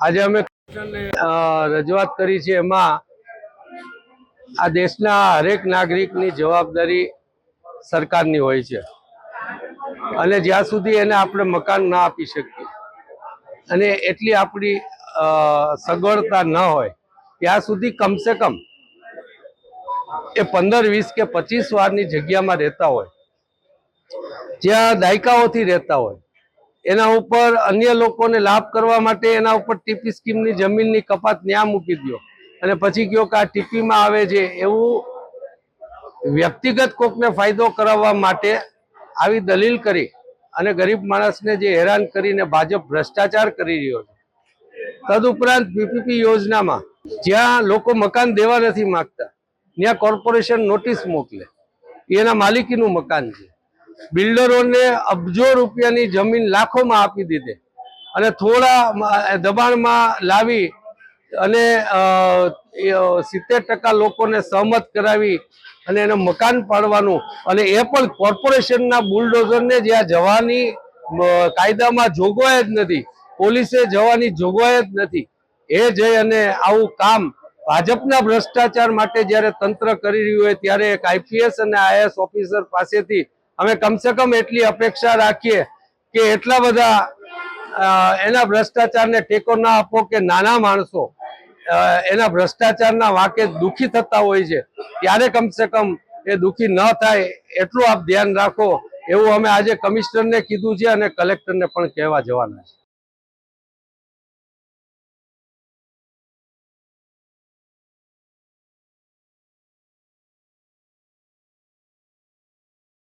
આજે અમે રજૂઆત કરી છે એમાં આ દેશના હરેક નાગરિકની જવાબદારી સરકારની હોય છે. અને જ્યાં સુધી એને આપણે મકાન ના આપી શકીએ અને એટલી આપણી સગવડતા ન હોય, ત્યાં સુધી કમસે કમ એ પંદર, વીસ કે પચીસ વારની જગ્યામાં રહેતા હોય, જ્યાં દાયકાઓથી રહેતા હોય એના ઉપર અન્ય લોકોને લાભ કરવા માટે એના ઉપર ટીપી સ્કીમની જમીનની કપાત ન્યા મૂકી દો અને પછી કયો કે આ ટીપીમાં આવે છે એવું વ્યક્તિગત કોકને ફાયદો કરાવવા માટે આવી દલીલ કરી અને ગરીબ માણસને જે હેરાન કરીને ભાજપ ભ્રષ્ટાચાર કરી રહ્યો છે. તદુપરાંત પીપીપી યોજનામાં જ્યાં લોકો મકાન દેવા નથી માંગતા, ત્યાં કોર્પોરેશન નોટિસ મોકલે. એના માલિકીનું મકાન છે. બિલ્ડરોને અબજો રૂપિયાની જમીન લાખોમાં આપી દીધી. અને થોડા દબાણમાં લાવી અને સિત્તેર ટકા લોકોને સહમત કરાવી અને એને મકાન પાડવાનું અને એ પણ કોર્પોરેશનના બુલડોઝરને જ્યાં જવાની કાયદામાં જોગવાઈ જ નથી. પોલીસે જવાની જોગવાઈ જ નથી. એ જઈ અને આવું કામ ભાજપના ભ્રષ્ટાચાર માટે જ્યારે તંત્ર કરી રહ્યું હોય ત્યારે એક આઈપીએસ અને આઈએસ ઓફિસર પાસેથી અમે કમસે કમ એટલી અપેક્ષા રાખીએ કે એટલા બધા એના ભ્રષ્ટાચારને ટેકો ના આપો કે નાના માણસો એના ભ્રષ્ટાચારના વાંકે દુઃખી થતા હોય છે. ત્યારે કમસે કમ એ દુઃખી ન થાય એટલું આપ ધ્યાન રાખો, એવું અમે આજે કમિશનરને કીધું છે અને કલેક્ટરને પણ કહેવા જવાના છે.